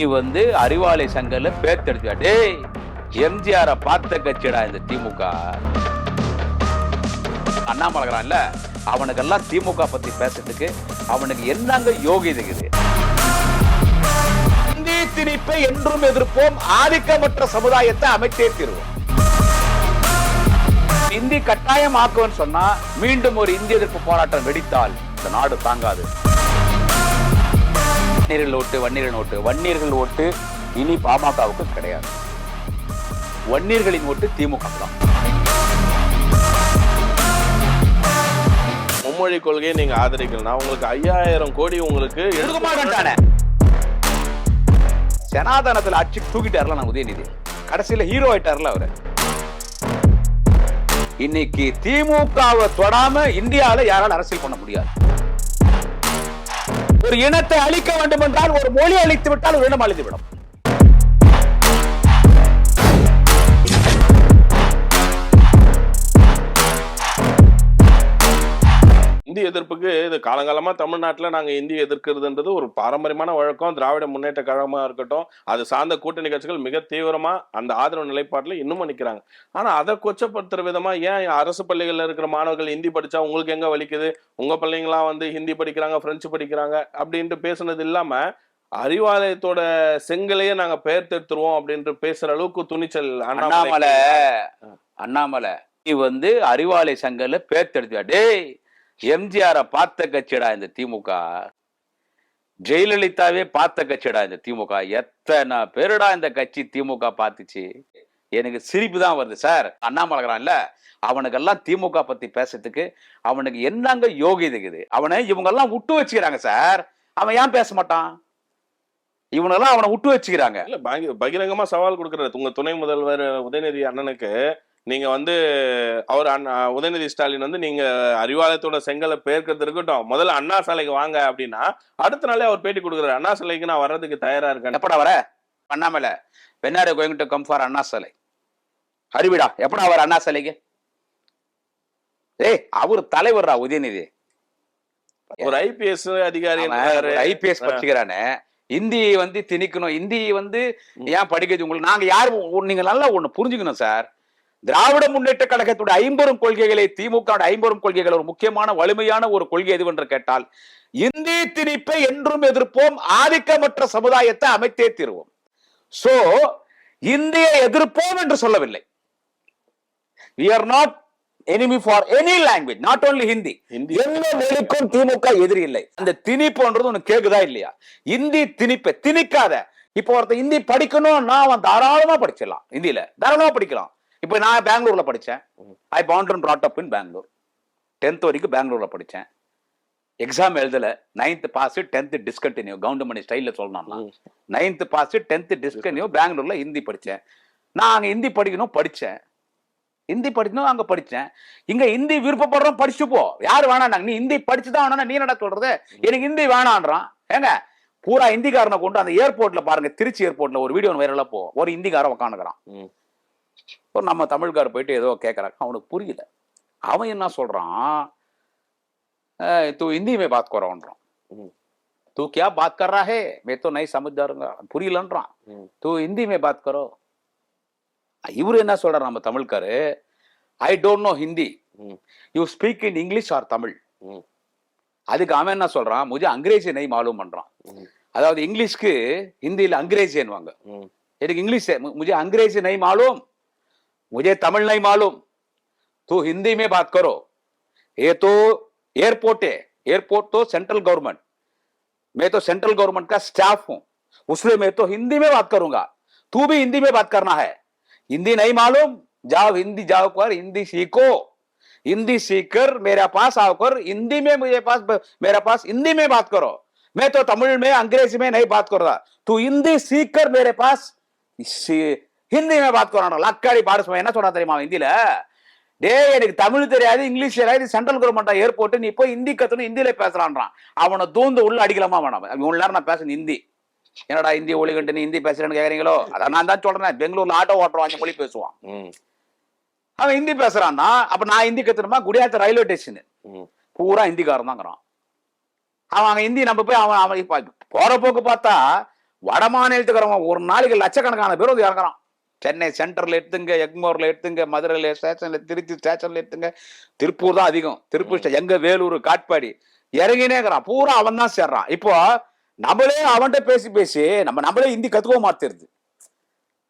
நீ வந்து அறிவாளி சங்கல்ல பேத்தெடுத்தியா டேய் எம்ஜிஆர பார்த்த கட்சிடா இந்த திமுக. அண்ணாமலகிறான்ல அவனுக்கெல்லாம் திமுக பத்தி பேசுறதுக்கு அவனுக்கு என்னங்க யோகி இருக்குது? இந்தி திணிப்பை என்றும் எதிர்ப்போம் ஆதிக்கமற்ற சமுதாயத்தை அமைத்தே தீர்வோம். இந்தி கட்டாயம் ஆக்குவன்னு சொன்னா மீண்டும் ஒரு இந்திய எதிர்ப்பு போராட்டம் வெடித்தால் இந்த நாடு தாங்காது. வன்னியர்கள் ஓட்டு வன்னியர்கள் ஓட்டு. வன்னியர்கள் ஓட்டு இனி பாமகவுக்கு கிடையாது. வன்னியர்களின் ஓட்டு திமுக தான். மும்மொழி கொள்கையை நீங்க ஆதரிக்கலனா உங்களுக்கு ஐயாயிரம் கோடி உங்களுக்கு கொடுக்க மாட்டேன்டானே சனாதனத்துல அச்சு தூக்கிட்டார்ல நான் உதயநிதி. கடைசியில ஹீரோ ஆயிட்டார்ல அவரு. இன்னைக்கு திமுகவை தொடாம இந்தியால யாரால அரசியல் பண்ண முடியாது. ஒரு இனத்தை அழிக்க வேண்டும் என்றால் ஒரு மொழி அழித்து விட்டால் ஒரு இனம் அழிந்துவிடும். எதிர்ப்புக்கு இது காலங்காலமா தமிழ்நாட்டுல நாங்க இந்தி எதிர்க்கிறதுன்றது ஒரு பாரம்பரியமான வழக்கம். திராவிட முன்னேற்ற கழகமா இருக்கட்டும் அது சார்ந்த கூட்டணி கட்சிகள் மிக தீவிரமா அந்த ஆதரவு நிலைப்பாட்டுல இன்னமும் நிக்கிறாங்க. ஆனா அதை கொச்சப்படுத்துற விதமா ஏன் அரசு பள்ளிகள்ல இருக்கிற மாணவர்கள் ஹிந்தி படிச்சா உங்களுக்கு எங்க வலிக்குது? உங்க பிள்ளைங்களாம் வந்து ஹிந்தி படிக்கிறாங்க பிரெஞ்சு படிக்கிறாங்க அப்படின்ட்டு பேசுனது இல்லாம அறிவாலயத்தோட செங்கலையே நாங்க பெயர் தெடுத்துருவோம் அப்படின்ட்டு பேசுற அளவுக்கு துணிச்சல் அண்ணாமலை அண்ணாமலை நீ வந்து அறிவாலை சங்கல்ல பேத்தெடுத்தியா டேய் எம்ஜிஆரை பார்த்த கட்சிடா இந்த திமுக? ஜெயலலிதாவே பார்த்த கட்சிடா இந்த திமுக? எத்தனை பேருடா இந்த கட்சி திமுக பார்த்துச்சு? எனக்கு சிரிப்பு தான் வருது சார். அண்ணாமலைகிறான்ல அவனுக்கெல்லாம் திமுக பத்தி பேசுறதுக்கு அவனுக்கு என்னங்க யோகி இருக்குது? அவனை இவங்கெல்லாம் விட்டு வச்சுக்கிறாங்க சார். அவன் ஏன் பேச மாட்டான்? இவனெல்லாம் அவனை விட்டு வச்சுக்கிறாங்க. இல்ல பகிரங்கமா சவால் கொடுக்கறது உங்க துணை முதல்வர் உதயநிதி அண்ணனுக்கு நீங்க வந்து அவர் அண்ணா உதயநிதி ஸ்டாலின் வந்து நீங்க அறிவாலயத்தோட செங்கலை பேர்க்கிறது இருக்கட்டும் முதல்ல அண்ணா சாலைக்கு வாங்க அப்படின்னா அடுத்த நாளே அவர் பேட்டி கொடுக்குறாரு. அண்ணா சாலைக்கு நான் வர்றதுக்கு தயாரா இருக்கேன். எப்படா வர? Annamalai வென்னாரு going to come for Anna சிலை. அறிவிடா எப்படா வர அண்ணா சிலைக்கு? ஏய் அவர் தலைவர்ரா உதயநிதி. ஒரு ஐபிஎஸ் அதிகாரி ஐபிஎஸ் படிச்சுக்கிறானே. இந்தி வந்து திணிக்கணும். இந்தி வந்து ஏன் படிக்கிறது உங்களுக்கு நாங்க யாரு? நீங்க நல்லா ஒண்ணு புரிஞ்சுக்கணும் சார். திராவிட முன்னேற்ற கழகத்தோட ஐம்பெரும் கொள்கைகளை திமுக ஐம்பெரும் கொள்கைகள் ஒரு முக்கியமான வலிமையான ஒரு கொள்கை எதுவென்று கேட்டால் இந்தி திணிப்பை என்றும் எதிர்ப்போம் ஆதிக்கமற்ற சமுதாயத்தை அமைத்தே தீர்வோம். சோ இந்தியை எதிர்ப்போம் என்று சொல்லவில்லை. Enemy for any language not only hindi. Hindi எந்த மொழிக்கும் திமுக எதிரி இல்லை. அந்த திணிப்புன்றது உனக்கு கேக்குதா இல்லையா? இந்தி திணிப்பை திணிக்காத. இப்போ ஒருத்தன் ஹிந்தி படிக்கணும்னா அவன் தாராளமா படிச்சிடலாம். ஹிந்தியில தாராளமா படிக்கலாம். இப்போ நான் பெங்களூர்ல படிச்சேன். I and brought up in Bangalore tenth வரைக்கும் பெங்களூர்ல படிச்சேன். எக்ஸாம் எழுதல. Ninth pass tenth discontinue Goundamani ஸ்டைல்ல சொல்லணும்னா. ம். நைன்த் பாஸ் டென்த் டிஸ்கண்டினியூ பெங்களூர்ல ஹிந்தி படிச்சேன். நான் அங்க ஹிந்தி படிக்கணும் படிச்சேன். ஹிந்தி படிக்கணும் அங்க படிச்சேன். இங்க ஹிந்தி விருப்பப்படுறோம் படிச்சு போ. யாரு வேணாம் நீ ஹிந்தி படிச்சுதான் வேணா நீ என்ன சொல்றது? எனக்கு ஹிந்தி வேணான்றான். ஏங்க பூரா ஹிந்திக்காரனை கொண்டு அந்த ஏர்போர்ட்ல பாருங்க. திருச்சி ஏர்போர்ட்ல ஒரு வீடியோ வைரலா போ. ஒரு ஹிந்திக்காரன் உட்காந்துக்கிறான். ஒரு நம்ம தமிழ்கார் போயிட்டு ஏதோ கேட்குறாங்க அவனுக்கு புரியல. அவன் என்ன சொல்கிறான் தூ ஹிந்தியுமே பார்த்துக்குறோன்றான் तू क्या बात कर रहा है मैं தூ ஹிந்தியுமே பாத் கரோ இவரு என்ன சொல்றாரு நம்ம தமிழ்காரு? I don't know Hindi. You speak in English or Tamil. அதுக்கு அவன் என்ன சொல்றான்? முஜ அங்கிரேஜி நை மாலும் பண்றான் அதாவது இங்கிலீஷ்க்கு ஹிந்தியில் அங்கிரேஜின்வாங்க எனக்கு இங்கிலீஷ்? முஜ அங்கிரேஜி நை மாலும். मुझे तमिल नहीं मालूम। तू हिंदी में बात करो। ये तो एयरपोर्ट है। एयरपोर्ट तो सेंट्रल गवर्नमेंट। मैं तो सेंट्रल गवर्नमेंट का स्टाफ हूँ। उसमें मैं तो हिंदी में बात करूँगा। तू भी हिंदी में बात करना है। हिंदी नहीं मालूम। जाओ हिंदी, जाओ कर हिंदी सीखो। हिंदी सीखकर मेरा पास आकर हिंदी में मुझे पास मेरा पास हिंदी में बात करो। मैं तो तमिल में, अंग्रेज़ी में नहीं बात कर रहा। तू हिंदी सीख कर मेरे पास ஹிந்தி में बात करो லக்காடி பாரசுமா என்ன சொன்னா தெரியுமா அவன் ஹிந்தில டேய் எனக்கு தமிழ் தெரியாது இங்கிலீஷ் தெரியாது சென்ட்ரல் கவர்மெண்ட் ஏர்போர்ட் நீ போய் ஹிந்தி கத்துணும் ஹிந்தியில பேசுறான்றான் அவனை தூந்து உள்ள அடிக்கலாமா வேணாம் இவ்வளவு நேரம் நான் பேசுனேன் ஹிந்தி என்னடா ஹிந்தி ஒளிகண்டு நீ ஹிந்தி பேசுறேன்னு கேக்குறீங்களோ அதான் நான் தான் சொல்றேன் பெங்களூர்ல ஆட்டோ ஓட்டுறோம் அஞ்சு மொழி பேசுவான் ம். அவன் ஹிந்தி பேசுறான்னா அப்ப நான் ஹிந்தி கத்துணுமா குடியாத்த ரயில்வே ஸ்டேஷன் ம். பூரா ஹிந்திக்காரன் தாங்கிறான் அவன் அங்க ஹிந்தி நம்ம போய் அவன் அவன் இப்ப போற போக்கு பார்த்தா வட மாநிலத்துக்காரவன் ஒரு நாளைக்கு லட்சக்கணக்கான பேர் வந்து இறங்குறான் சென்னை சென்ட்ரல் எடுத்துங்க எக்மோர்ல எடுத்துங்க மதுரையில ஸ்டேஷன்ல திருச்சி ஸ்டேஷன்ல எடுத்துங்க. திருப்பூர் தான் அதிகம். திருப்பூர் எங்க வேலூர் காட்பாடி. இறங்கினே இருக்கிறான் பூரா அவன் தான் சேர்றான். இப்போ நம்மளே அவன்கிட்ட பேசி பேசி நம்ம நம்மளே ஹிந்தி கத்துக்கோ மாத்திருது.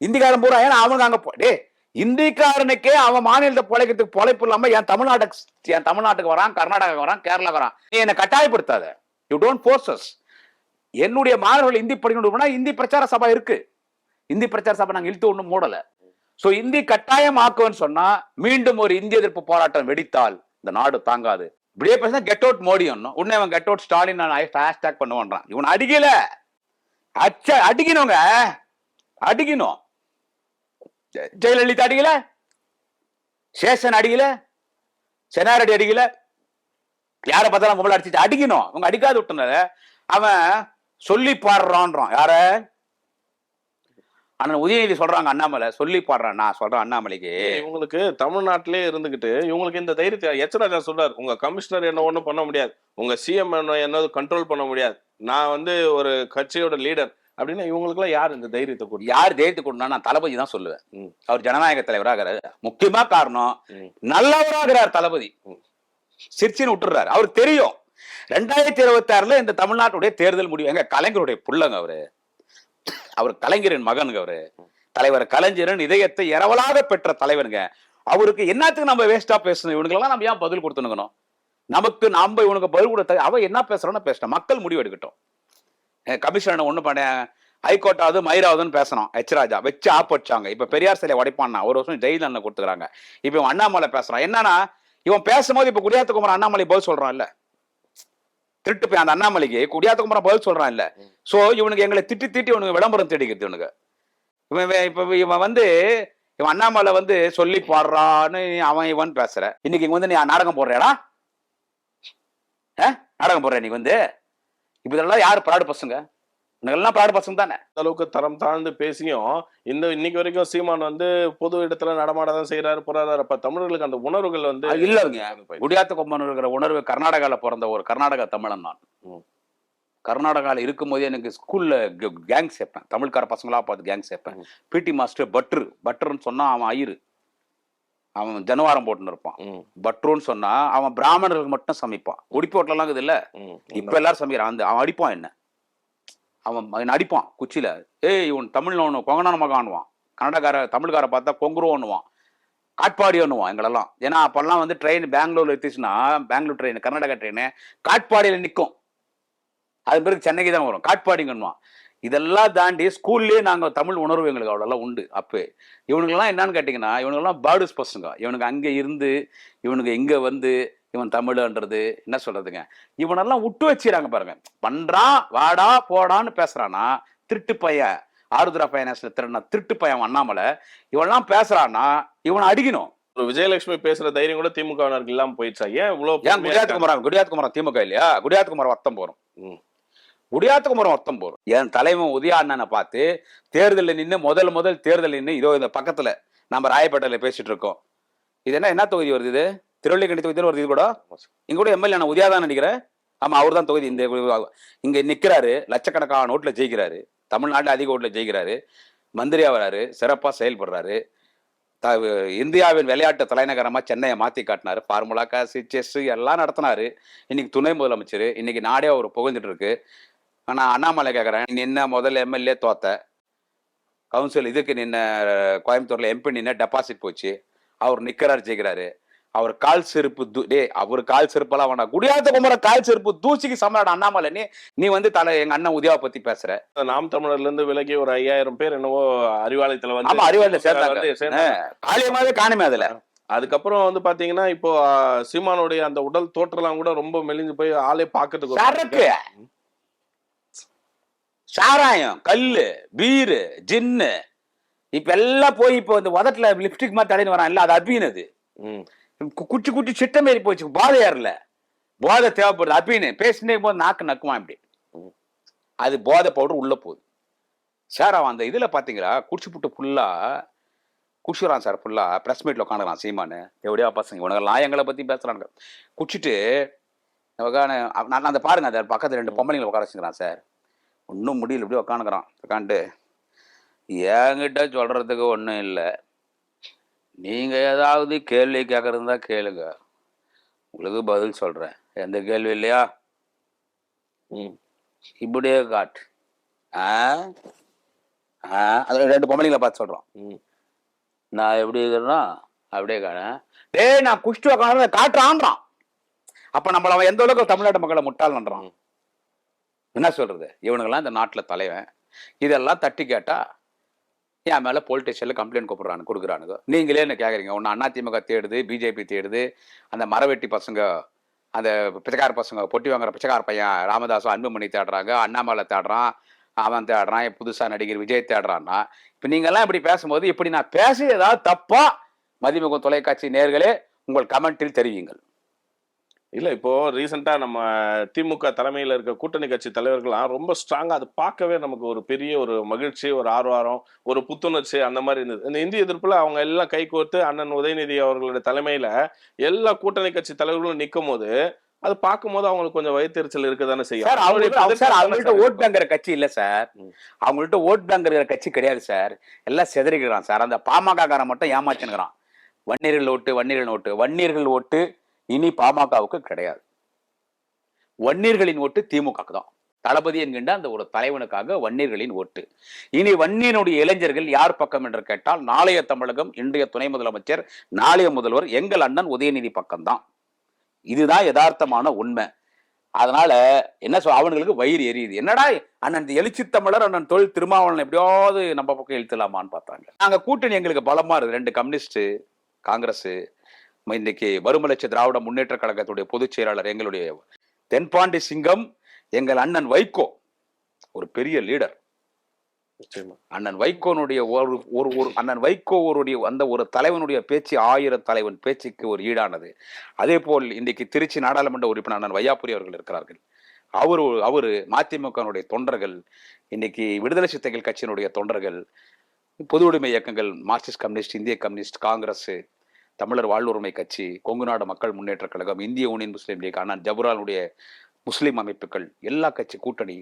இந்திக்காரன் பூரா ஏன்னா அவனுக்கு அங்க டேய் இந்திக்காரனுக்கே அவன் மாநிலத்தை பொழைக்கிறதுக்கு பொழைப்பு இல்லாம என் தமிழ்நாட்டுக்கு என் தமிழ்நாட்டுக்கு வரான் கர்நாடகாவுக்கு வரான் கேரளாக்கு வரான். நீ என்னை கட்டாயப்படுத்தாத. யூ டோன்ட் ஃபோர்ஸஸ் என்னுடைய மாணவர்கள் இந்தி படிக்கணும் இந்தி பிரச்சார சபை இருக்கு. இந்தி பிரச்சார சபை நாங்க இழுத்து ஒண்ணும் மூடல. சோ இந்தி கட்டாயம் ஆக்குவேன்னு சொன்னா மீண்டும் ஒரு இந்திய எதிர்ப்பு போராட்டம் வெடித்தால் இந்த நாடு தாங்காது. இப்படியே பேசினா கெட் அவுட் மோடி ஒன்னும் உடனே அவன் கெட் அவுட் ஸ்டாலின் நான் ஹேஷ்டாக் பண்ணுவான்றான் இவன் அடிக்கல. அச்ச அடிக்கணுங்க. அடிக்கணும். ஜெ- ஜெயலலிதா அடிக்கல. சேஷன் அடிக்கல. செனாரடி அடிக்கல. யார பார்த்தாலும் கும்பல அடிச்சு அடிக்கணும். அவங்க அடிக்காது விட்டுனால அவன் சொல்லி பாடுறான்றான். யார? அண்ணன் உதயநிதி சொல்றாங்க அண்ணாமலை சொல்லி பாடுறான் நான் சொல்றேன் அண்ணாமலைக்கு. இவங்களுக்கு தமிழ்நாட்டிலே இருந்துகிட்டு இவங்களுக்கு இந்த தைரியத்தை எச் ராஜா சொல்றாரு உங்க கமிஷனர் என்ன ஒண்ணும் பண்ண முடியாது உங்க சிஎம் என்ன என்னது கண்ட்ரோல் பண்ண முடியாது நான் வந்து ஒரு கட்சியோட லீடர் அப்படின்னா இவங்களுக்குலாம் யார் இந்த தைரியத்தை கொடுத்து? யார் ஜெயித்து கொண்டா நான் தளபதி தான் சொல்லுவேன். அவர் ஜனநாயக தலைவராகிறாரு. முக்கியமா காரணம். நல்லவராகிறார் தளபதி. சிரிச்சின்னு விட்டுறாரு அவருக்கு தெரியும். ரெண்டாயிரத்தி இருபத்தி ஆறுல இந்த தமிழ்நாட்டுடைய தேர்தல் முடிவு எங்க கலைஞருடைய புள்ளங்க அவரு. அவர் கலைஞரின் மகனுங்க அவரு. தலைவர் கலைஞரின் இதயத்தை இரவலாக பெற்ற தலைவருங்க அவருக்கு என்னத்துக்கு நம்ம வேஸ்டா பேசணும்? இவனுக்கெல்லாம் நம்ம ஏன் பதில் கொடுத்துனுக்கணும் நமக்கு நம்ம இவனுக்கு பதில் கொடுத்த அவன் என்ன பேசுறோன்னு பேசணும். மக்கள் முடிவு எடுக்கட்டும் கமிஷனை ஒண்ணு பண்ண? ஹைகோர்ட்டாவது மயிராவதுன்னு பேசணும். எச் ராஜா. வச்சு ஆப் வச்சாங்க இப்ப பெரியார் சிலை உடைப்பான்னா ஒரு வருஷம் ஜெயில் அண்ணன் கொடுத்துக்கிறாங்க. இப்ப இவன் அண்ணாமலை பேசுறான். என்னன்னா இவன் பேசும்போது இப்ப குடியாத்த அண்ணாமலை பதில் சொல்றான் இல்ல திருட்டு போய் அந்த அண்ணாமலைக்கு குடியாத்த குமரன் பதில் சொல்றான் இல்ல சோ இவனுக்கு எங்களை திட்டி திட்டி இவனுக்கு விளம்பரம் தேடிக்கிறது இவனுக்கு. இவன் இப்ப இவன் வந்து இவன் அண்ணாமலை வந்து சொல்லி பாடுறான்னு அவன் இவன் பேசுற. இன்னைக்கு இங்க வந்து நீ நாடகம் போடுறியாடா? ஆ? நாடகம் போடுற நீ வந்து? இப்ப இதெல்லாம் யாரு ப்ராடு பசங்க? எல்லாம் ப்ராடு பசங்க தானே. அந்த அளவுக்கு தரம் தாழ்ந்து பேசியும் இந்த இன்னைக்கு வரைக்கும் சீமான் வந்து பொது இடத்துல நடமாடதான் செய்யறாரு போறாரு. அப்ப தமிழர்களுக்கு அந்த உணர்வுகள் வந்து இல்லைங்க. குடியாத்த கொம்பன் இருக்கிற உணர்வு கர்நாடகால பிறந்த ஒரு கர்நாடகா தமிழன் நான். ம். கர்நாடகால இருக்கும்போதே எனக்கு ஸ்கூல்ல கேங் சேர்ப்பேன். தமிழ்கார பசங்களா பார்த்து கேங் சேர்ப்பேன். பிடி மாஸ்டர் பட்ரு பட்ருன்னு சொன்னா அவன் ஐயரு. அவன் ஜனவாரம் போட்டுன்னு இருப்பான். பட்ருன்னு சொன்னா அவன் பிராமணர்களுக்கு மட்டும் சமைப்பான். உடுப்பி ஹோட்டலாம் இருக்குது இல்ல? இப்ப எல்லாரும் சமைக்கிறான். அந்த அவன் அடிப்பான் என்ன? அவன் அவன் அடிப்பான் குச்சியில். ஏய் இவன் தமிழ்ல ஒண்ணு மகம் மகான்வான் கன்னடக்கார தமிழ்கார பார்த்தா கொங்குருவான்னுவான். காட்பாடி ஒன்றுவான் எங்களெல்லாம். ஏன்னா அப்போல்லாம் வந்து ட்ரெயின் பெங்களூர்ல எடுத்துச்சுன்னா பெங்களூர் ட்ரெயின் கர்நாடகா ட்ரெயின் காட்பாடியில் நிற்கும் அது பிறகு சென்னைக்கு தான் வரும். காட்பாடிங்கன்னுவான். இதெல்லாம் தாண்டி ஸ்கூல்லேயே நாங்கள் தமிழ் உணர்வு எங்களுக்கு அவ்வளோலாம் உண்டு அப்போ. இவனுங்கெல்லாம் என்னன்னு கேட்டிங்கன்னா இவனுங்கெல்லாம் பேர்டுஸ் பசங்க இவனுக்கு அங்கே இருந்து இவனுக்கு இங்கே வந்து இவன் தமிழ்ன்றது என்ன சொல்றதுங்க? இவனெல்லாம் விட்டு வச்சிடறாங்க பாருங்க. பண்றான் வாடா போடான்னு பேசுறானா திருட்டு பையன். ஆருத்ரா ஃபைனான்ஸ்ல திருடின திருட்டு பையன் அண்ணாமலை. இவன்லாம் பேசுறான்னா இவனை அடிக்கணும். விஜயலட்சுமி பேசுற தைரியம் கூட திமுகவினருக்கு இல்லாம போயிடுச்சா? ஏன் இவ்வளவு ஏன் குடியாத் குமரன் திமுக இல்லையா? குடியாத் குமரன் வத்தம் போறோம். ம். குடியாத் குமரன் வத்தம் போறோம். என் தலைவன் உதயா அண்ணனை பார்த்து தேர்தலில் நின்று முதல் முதல் தேர்தல் நின்று இதோ இந்த பக்கத்துல நம்ம ராயப்பேட்டையில பேசிட்டு இருக்கோம். இது என்ன என்ன தொகுதி வருது இது? திருவள்ளிக்கணி தொகுதி வருது இது கூட இங்க கூட எம்எல்ஏ நான் உதயாதான் நினைக்கிறேன். ஆமா அவர் தான் தொகுதி இந்த இங்க நிக்கிறாரு லட்சக்கணக்கான ஓட்டுல ஜெயிக்கிறாரு. தமிழ்நாட்டில் அதிக ஓட்டில் ஜெயிக்கிறாரு. மந்திரியா வராரு சிறப்பாக செயல்படுறாரு. த- இந்தியாவின் விளையாட்டு தலைநகரமாக சென்னையை மாற்றி காட்டினார். ஃபார்முலா காசு செஸ் எல்லாம் நடத்தினார். இன்னைக்கு துணை முதலமைச்சர். இன்னைக்கு நாடே அவர் புகழ்ந்துட்டு இருக்கு ஆனால் அண்ணாமலை கேட்குறேன் நின்ன முதல் எம்எல்ஏ தோத்த. கவுன்சில் இதுக்கு நின்ன கோயம்புத்தூரில் எம்பி நின்ன டெபாசிட் போச்சு. அவர் நிற்கிறார் ஜெயிக்கிறாரு. அவர் கால் செருப்பு டே அவர் கால் செருப்பெல்லாம் வேண்டாம் குடியாத்த குமர கால் செருப்பு தூசிக்கு சமராட அண்ணாமலை. நீ நீ வந்து தலை எங்க அண்ணன் உதயாவை பத்தி பேசுற. நாம் தமிழர்ல இருந்து விலகி ஒரு ஐயாயிரம் பேர் என்னவோ அறிவாலயத்துல வந்து. வந்து சேர்ந்தாங்க. காலியமாவே காணுமே அதுல. அதுக்கப்புறம் வந்து பாத்தீங்கன்னா இப்போ சீமானுடைய அந்த உடல் தோற்றலாம் கூட ரொம்ப மெலிஞ்சு போய் ஆளே பாக்கிறதுக்கு சரக்கு. சாராயம் கல்லு பீரு ஜின்னு. இப்ப எல்லாம் போய் இப்போ இந்த உதட்டுல லிப்ஸ்டிக் மாதிரி தடைன்னு வரான். இல்ல அது அபீனது. ம். கு- குச்சி குச்சி சிட்டம் மாரி போச்சு. போதை ஏறல. போதை தேவைப்படுது. அப்படின்னு பேசினே போது நாக்கு நக்குவான் இப்படி. அது போதை பவுடர் உள்ள போகுது. சார் அவன் அந்த இதில் பார்த்தீங்களா குடிச்சு புட்டு ஃபுல்லா குடிச்சுறான் சார் ஃபுல்லா ப்ரெஸ் மீட்டில் உட்காந்துறான் சீமானு. எப்படியா பசங்க. உனக்கு எங்களை பற்றி பேசுறாங்க குடிச்சிட்டு நான் அந்த பாருங்க அந்த பக்கத்தில் ரெண்டு பொம்பளைங்களை உட்கார வச்சுக்கிறான் சார். ஒன்றும் முடியல. இப்படி உட்காந்துக்கிறான். உக்காண்டு என்கிட்ட சொல்கிறதுக்கு ஒன்றும் இல்லை. நீங்கள் ஏதாவது கேள்வி கேட்குறதா கேளுங்க. உங்களுக்கு பதில் சொல்கிறேன் எந்த கேள்வி இல்லையா? ம். இப்படியே காட்டு. ஆ? ஆ? அதில் ரெண்டு பொம்பளைங்களை பார்த்து சொல்கிறோம் ம். நான் எப்படி இருக்கிறேன்னா அப்படியே காணேன் டேய் நான் குஷ்டு உக்காந்து காட்டுறான்றான். அப்போ நம்மள அவன் எந்த அளவுக்கு தமிழ்நாட்டு மக்களை முட்டாள்ன்றான் என்ன சொல்றது? இவனுங்கெல்லாம் இந்த நாட்டில் தலைவன். இதெல்லாம் தட்டி கேட்டா என் மேலே போலீஸ் ஸ்டேஷனில் கம்ப்ளைண்ட் கூப்பிட்றானு கொடுக்குறானுங்க. நீங்களே என்ன கேட்குறீங்க ஒன்று அதிமுக தேடுது பிஜேபி தேடுது அந்த மரவெட்டி பசங்க அந்த பிச்சைக்கார பசங்க பொட்டி வாங்குற பிச்சைக்கார பையன் ராமதாஸும் அன்புமணி தேடுறாங்க அண்ணாமலை தேடுறான் அவன் தேடுறான் புதுசாக நடிகர் விஜய் தேடுறான்னா இப்போ நீங்கள்லாம் இப்படி பேசும்போது இப்படி நான் பேசி ஏதாவது மதிமுகம் தொலைக்காட்சி நேர்களே உங்கள் கமெண்ட்டில் தெரிவிங்கள் இல்ல இப்போ ரீசெண்டா நம்ம திமுக தலைமையில இருக்க கூட்டணி கட்சி தலைவர்கள்லாம் ரொம்ப ஸ்ட்ராங்கா அது பார்க்கவே நமக்கு ஒரு பெரிய ஒரு மகிழ்ச்சி ஒரு ஆர்வாரம் ஒரு புத்துணர்ச்சி அந்த மாதிரி இருந்தது. இந்த இந்திய எதிர்ப்புல அவங்க எல்லாம் கை கோர்த்து அண்ணன் உதயநிதி அவர்களுடைய தலைமையில எல்லா கூட்டணி கட்சி தலைவர்களும் நிற்கும் போது அது பார்க்கும்போது அவங்களுக்கு கொஞ்சம் வயிற்றுச்சல் இருக்க தானே செய்யும். சார் அவங்கள்ட்ட சார் ஓட் பேங்கர் கட்சி இல்ல சார். அவங்கள்ட்ட ஓட் பேங்கர் கட்சி கிடையாது சார். எல்லாம் செதறிக்கிறான் சார். அந்த பாமக காரன் மட்டும் ஏமாச்சுனுக்கிறான் வன்னியர்கள் ஓட்டு வன்னியர்கள் ஓட்டு வன்னியர்கள் ஓட்டு இனி பாமகவுக்கு கிடையாது. வன்னியர்களின் ஓட்டு திமுகவுக்கு தான். தளபதி என்கின்ற அந்த ஒரு தலைவனுக்காக வன்னியர்களின் ஓட்டு. இனி வன்னியனுடைய இளைஞர்கள் யார் பக்கம் என்று கேட்டால் நாளைய தமிழகம் இன்றைய துணை முதலமைச்சர் நாளைய முதல்வர் எங்கள் அண்ணன் உதயநிதி பக்கம்தான் இதுதான் யதார்த்தமான உண்மை. அதனால என்ன சொல் அவங்களுக்கு வயிறு எரியுது. என்னடா அண்ணன் இந்த எழுச்சி தமிழர் அண்ணன் தொழில் திருமாவளவன் எப்படியாவது நம்ம பக்கம் இழுத்துலாமான்னு பார்த்தாங்க. நாங்கள் கூட்டணி எங்களுக்கு பலமா இருக்குது ரெண்டு கம்யூனிஸ்ட் காங்கிரஸ் இன்னைக்கு மறுமலர்ச்சி திராவிட முன்னேற்ற கழகத்துடைய பொதுச் செயலாளர் எங்களுடைய தென்பாண்டி சிங்கம் எங்கள் அண்ணன் வைகோ ஒரு பெரிய லீடர். அண்ணன் வைகோனுடைய ஒரு ஒரு ஒரு அண்ணன் வைகோவருடைய அந்த ஒரு தலைவனுடைய பேச்சு ஆயிரம் தலைவன் பேச்சுக்கு ஒரு ஈடானது. அதே போல் இன்றைக்கு திருச்சி நாடாளுமன்ற உறுப்பினர் அண்ணன் வையாபுரி அவர்கள் இருக்கிறார்கள். அவர் அவர் மதிமுகனுடைய தொண்டர்கள் இன்னைக்கு விடுதலை சிறுத்தைகள் கட்சியினுடைய தொண்டர்கள் பொது உடைமை இயக்கங்கள் மார்க்சிஸ்ட் கம்யூனிஸ்ட் இந்திய கம்யூனிஸ்ட் காங்கிரஸ் தமிழர் வாழ்வுரிமை கட்சி கொங்கு நாடு மக்கள் முன்னேற்ற கழகம் இந்திய யூனியன் முஸ்லீம் லீக் ஆனால் ஜபுரானுடைய முஸ்லீம் அமைப்புகள் எல்லா கட்சி கூட்டணி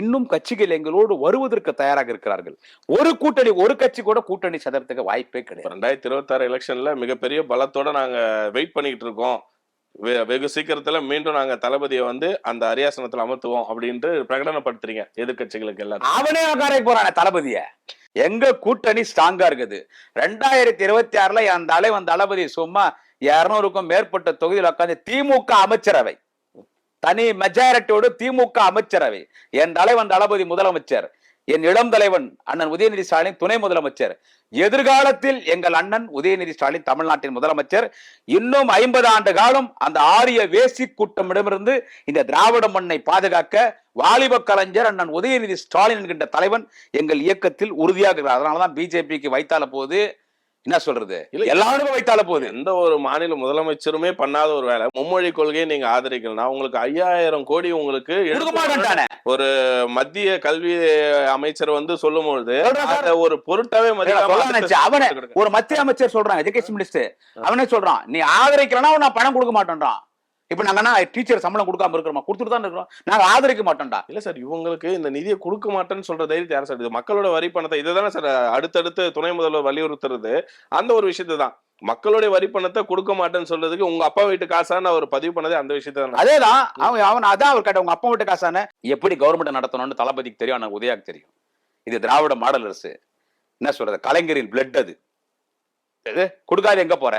இன்னும் கட்சிகள் எங்களோடு வருவதற்கு தயாராக இருக்கிறார்கள். ஒரு கூட்டணி ஒரு கட்சி கூட கூட்டணி சதறதுக்கு வாய்ப்பே கிடையாது. ரெண்டாயிரத்தி இருபத்தாறு எலெக்ஷன்ல மிகப்பெரிய பலத்தோட நாங்க வெயிட் பண்ணிட்டு இருக்கோம். வெகு சீக்கிரத்துல மீண்டும் நாங்க தளபதியை வந்து அந்த அரியாசனத்துல அமர்த்துவோம் அப்படின்ட்டு பிரகடனப்படுத்துறீங்க எதிர்க்கட்சிகளுக்கு எல்லாரும் அவனே உட்கார போறான தளபதிய. எங்க கூட்டணி ஸ்ட்ராங்கா இருக்குது. ரெண்டாயிரத்தி இருபத்தி ஆறுல என் தலைவன் தளபதி சும்மா இருநூறுக்கும் மேற்பட்ட தொகுதியில் உட்காந்து திமுக அமைச்சரவை. தனி மெஜாரிட்டியோடு திமுக அமைச்சரவை. என் தலைவன் தளபதி முதலமைச்சர். என் இளம் தலைவன் அண்ணன் உதயநிதி ஸ்டாலின் துணை முதலமைச்சர். எதிர்காலத்தில் எங்கள் அண்ணன் உதயநிதி ஸ்டாலின் தமிழ்நாட்டின் முதலமைச்சர். இன்னும் ஐம்பது ஆண்டு காலம் அந்த ஆரிய வேசி கூட்டமிடமிருந்து இந்த திராவிட மண்ணை பாதுகாக்க வாலிப கலைஞர் அண்ணன் உதயநிதி ஸ்டாலின் என்கின்ற தலைவன் எங்கள் இயக்கத்தில் உறுதியாக இருக்கிறார். அதனாலதான் பிஜேபிக்கு வைத்தால போது என்ன சொல்றது? இல்ல, எல்லாருக்கும் வைத்தால போகுது. எந்த ஒரு மாநில முதலமைச்சருமே பண்ணாத ஒரு வேலை. மும்மொழி கொள்கையை நீங்க ஆதரிக்கலனா உங்களுக்கு ஐயாயிரம் கோடி உங்களுக்கு மாட்டேன்டானே மத்திய கல்வி அமைச்சர் வந்து சொல்லும் பொழுது ஒரு பொருட்டாவே. அவனே ஒரு மத்திய அமைச்சர் சொல்றான் எஜுகேஷன் மினிஸ்டர் அவனே சொல்றான் நீ ஆதரிக்கலனா நான் பணம் கொடுக்க மாட்டேன்றான். இப்ப நாங்க என்ன டீச்சர் சம்பளம் கொடுக்காம இருக்கிறோமா? கொடுத்துட்டு தான் இருக்கிறோம். நாங்க ஆதரிக்க மாட்டோம்டா. இல்ல சார் இவங்களுக்கு இந்த நிதியை கொடுக்க மாட்டேன்னு சொல்ற தைரியத்தை யார் சார் இது? மக்களோட வரி பணத்தை இதுதானே சார் அடுத்தடுத்து துணை முதல்வர் வலியுறுத்துறது. அந்த ஒரு விஷயத்தை தான். மக்களுடைய வரி பணத்தை கொடுக்க மாட்டேன்னு சொல்றதுக்கு உங்க அப்பா வீட்டு காசான்னு அவர் பதிவு பண்ணதே அந்த விஷயத்தை தான். அதேதான். அவன் அவன் அதான் அவர் கேட்ட உங்க அப்பா வீட்டு காசான எப்படி கவர்மெண்ட் நடத்தணும்னு தளபதிக்கு தெரியும் ஆனா உதயாக்கு தெரியும். இது திராவிட மாடல் அரசு. என்ன சொல்றது? கலைஞரின் பிளட் அது. கொடுக்காது எங்க போற?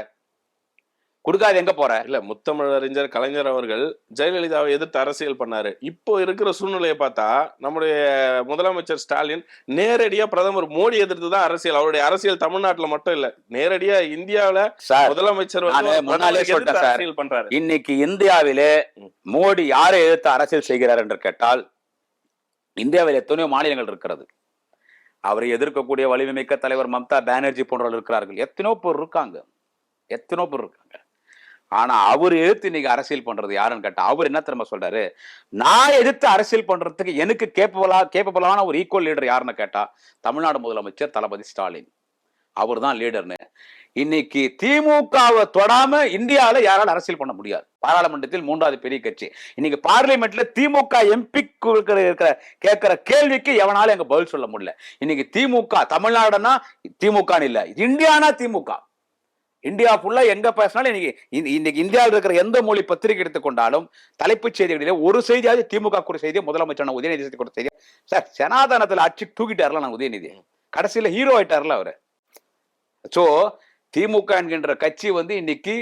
கொடுக்காது எங்க போற? இல்ல முத்தமிழறிஞர் கலைஞர் அவர்கள் ஜெயலலிதாவை எதிர்த்து அரசியல் பண்ணாரு. இப்போ இருக்கிற சூழ்நிலையை பார்த்தா நம்முடைய முதலமைச்சர் ஸ்டாலின் நேரடியா பிரதமர் மோடி எதிர்த்து தான் அரசியல். அவருடைய அரசியல் தமிழ்நாட்டுல மட்டும் இல்ல நேரடியா இந்தியாவுல சார் முதலமைச்சர். அரசியல் பண்றாரு. இன்னைக்கு இந்தியாவிலே. மோடி யாரை எதிர்த்து அரசியல் செய்கிறார் என்று கேட்டால் இந்தியாவில் எத்தனையோ மாநிலங்கள் இருக்கிறது. அவரை எதிர்க்கக்கூடிய வலிமை மிக்க தலைவர் மம்தா பானர்ஜி போன்றவர்கள் இருக்கிறார்கள். எத்தனையோ பேர் இருக்காங்க. எத்தனையோ பேர் இருக்காங்க. ஆனா அவர் எதிர்த்து இன்னைக்கு அரசியல் பண்றது யாருன்னு கேட்டா அவர் என்ன திரும்ப சொல்றாரு? நான் எதிர்த்து அரசியல் பண்றதுக்கு எனக்கு கேப்பபலா கேப்பபலான ஒரு ஈக்குவல் லீடர் யாருன்னு கேட்டா தமிழ்நாடு முதலமைச்சர் தளபதி ஸ்டாலின். அவர் தான் லீடர்னு இன்னைக்கு திமுகவை தொடாம இந்தியாவில் யாரால அரசியல் பண்ண முடியாது. பாராளுமன்றத்தில் மூன்றாவது பெரிய கட்சி. இன்னைக்கு பார்லிமெண்ட்ல திமுக எம்பி இருக்கிற கேட்கிற கேள்விக்கு எவனாலும் எங்க பதில் சொல்ல முடியல. இன்னைக்கு திமுக தமிழ்நாடுனா திமுகன்னு இல்லை இந்தியானா திமுக? இந்தியா ஃபுல்லா எங்க பேசினாலும் இன்னைக்கு இன்னைக்கு இந்தியாவில் இருக்கிற எந்த மொழி பத்திரிகை எடுத்துக்கொண்டாலும் தலைப்புச் செய்திகளிலே ஒரு செய்தியாவது திமுக கூட செய்தியை முதலமைச்சர் உதயநிதி கூட செய்தி சார் சனாதனத்துல அச்சு தூக்கிட்டார்ல நான் உதயநிதி. கடைசியில ஹீரோ ஆயிட்டார்ல அவரு. சோ திமுக என்கின்ற கட்சி வந்து இன்னைக்கு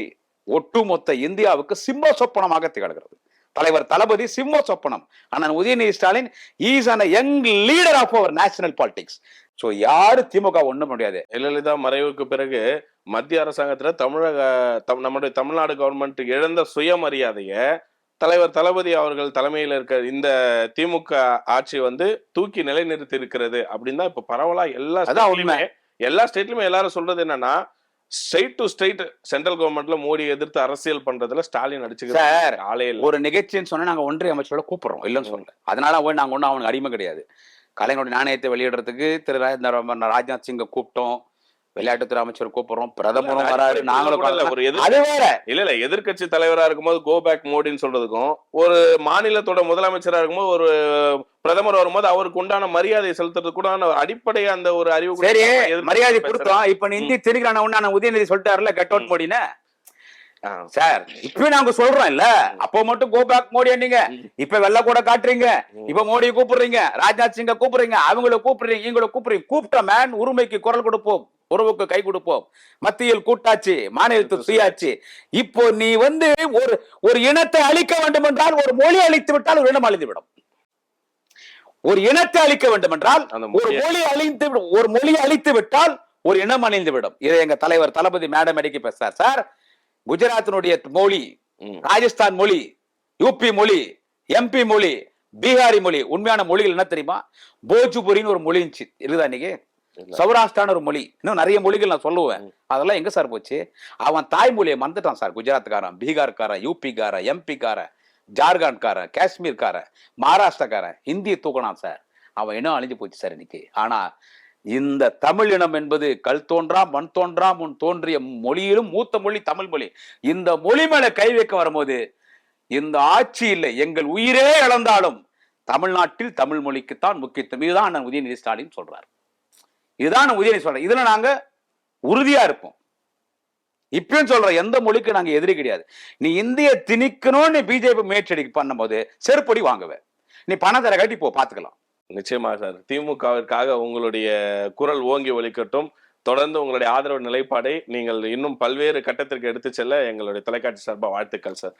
ஒட்டுமொத்த இந்தியாவுக்கு சிம்ம சொப்பனமாக திகழ்கிறது. தலைவர் தளபதி சிம்ம சொப்பனம். ஆனால் Udhayanidhi Stalin is an young leader of our national politics so யாரு திமுக ஒண்ணும் முடியாது. ஜெயலலிதா மறைவுக்கு பிறகு மத்திய அரசாங்கத்துல தமிழக தம்- நம்முடைய தமிழ்நாடு கவர்மெண்ட் இழந்த சுயமரியாதைய தலைவர் தளபதி அவர்கள் தலைமையில் இருக்க இந்த திமுக ஆட்சி வந்து தூக்கி நிலைநிறுத்தி இருக்கிறது அப்படின்னு தான் இப்ப பரவலா எல்லா. ஸ்டேட்லயுமே எல்லா ஸ்டேட்லயுமே எல்லாரும் சொல்றது என்னன்னா ஸ்ட்ரைட் டு ஸ்ட்ரைட் சென்ட்ரல் கவர்மெண்ட்ல மோடி எதிர்த்து அரசியல் பண்றதுல ஸ்டாலின் அடிச்சுக்கிறார் இல்ல. ஒரு நிகழ்ச்சின்னு சொன்னா நாங்க ஒன்றிய அமைச்சரோட கூப்பிடுறோம். இல்லைன்னு சொல்லல. அதனால நாங்க ஒன்றும் அவனுக்கு அடிமை கிடையாது. கலைஞருடைய நாணயத்தை வெளியிடுறதுக்கு திரு ராஜ்நாத் சிங்கை கூப்பிட்டோம். விளையாட்டுத்துறை அமைச்சர் கூப்பிடுறோம். பிரதமரும் வராரு. நாங்களும் ஒரு எதிர் அது வேற. இல்ல இல்ல எதிர்க்கட்சி தலைவரா இருக்கும்போது கோ பேக் மோடின்னு சொல்றதுக்கும் ஒரு மாநிலத்தோட முதலமைச்சரா இருக்கும்போது ஒரு பிரதமர் வரும்போது அவருக்கு உண்டான மரியாதை செலுத்துறதுக்கு கூட அடிப்படை அந்த ஒரு அறிவு மரியாதை. கொடுத்தோம். இப்ப நீ இந்தி திணிக்கிறான உடனே உதயநிதி சொல்லிட்டாருல கட் அவுட் மோடின்னு? ஆ. சார் இப்பவே நாங்க சொல்றோம் இல்ல அப்போ மட்டும் கோ பேக் மோடி நீங்க இப்ப வெள்ள கூட காட்டுறீங்க. இப்ப மோடியை கூப்பிடுறீங்க. ராஜ்நாத் சிங்க கூப்பிடுறீங்க. அவங்கள கூப்பிடுறீங்க. இவங்கள கூப்பிடுறீங்க. கூப்பிட்ட மேன் உரிமைக்கு குரல் கொடுப்போம். உறவுக்கு கை கொடுப்போம். மத்தியில் கூட்டாட்சி மாநிலத்தில் சுயாட்சி இப்போ நீ வந்து ஒரு ஒரு இனத்தை அழிக்க வேண்டும் என்றால் ஒரு மொழி அழித்து விட்டால் ஒரு இனம் அழிந்து விடும். ஒரு இனத்தை அழிக்க வேண்டும் என்றால் ஒரு மொழி அழிந்து ஒரு மொழி அழித்து விட்டால் ஒரு இனம் அழிந்து விடும். இதை எங்க தலைவர் தளபதி மேடம் அடிக்கி பேசுறார். சார் குஜராத்தினுடைய மொழி. ராஜஸ்தான் மொழி யூபி மொழி எம்பி மொழி பீகாரி மொழி உண்மையான மொழிகள் என்ன தெரியுமா? போஜ்புரின்னு ஒரு மொழி இருந்துச்சு. இருக்குதா இன்னைக்கு. சௌராஷ்டிரான ஒரு மொழி. இன்னும் நிறைய மொழிகள் நான் சொல்லுவேன். அதெல்லாம் எங்க சார் போச்சு? அவன் தாய்மொழியை மறந்துட்டான் சார் குஜராத்காரன் பீகார்காரன் யூபிக்காரன் எம்பிக்காரன் ஜார்க்கண்ட்காரன் காஷ்மீர்காரன் மகாராஷ்டிரக்காரன் ஹிந்தியை தூக்கினான் சார். அவன் இனம் அழிஞ்சு போச்சு சார் இன்னைக்கு. ஆனா இந்த தமிழ் இனம் என்பது கல் தோன்றாம் மண் தோன்றாம் முன் தோன்றிய மொழியிலும் மூத்த மொழி தமிழ் மொழி. இந்த மொழி மேல கை வைக்க வரும்போது இந்த ஆட்சி இல்லை. எங்கள் உயிரே இழந்தாலும் தமிழ்நாட்டில் தமிழ் மொழிக்குத்தான் முக்கியத்துவம். இதுதான் அண்ணன் உதயநிதி ஸ்டாலின் சொல்றார். இதுதான் நான் உதயநிதி சொல்றேன் இதுல நாங்க உறுதியா இருப்போம். இப்பயும் சொல்ற எந்த மொழிக்கு நாங்க எதிரி கிடையாது. நீ இந்திய திணிக்கணும்னு பிஜேபி முயற்சி பண்ணும்போது செருப்படி வாங்குவேன். நீ பணத்தர கட்டி போ பாத்துக்கலாம். நிச்சயமா சார். திமுகவிற்காக உங்களுடைய குரல் ஓங்கி ஒழிக்கட்டும் தொடர்ந்து உங்களுடைய ஆதரவு நிலைப்பாடை நீங்கள் இன்னும் பல்வேறு கட்டத்திற்கு எடுத்து செல்ல எங்களுடைய தொலைக்காட்சி சார்பாக வாழ்த்துக்கள் சார்.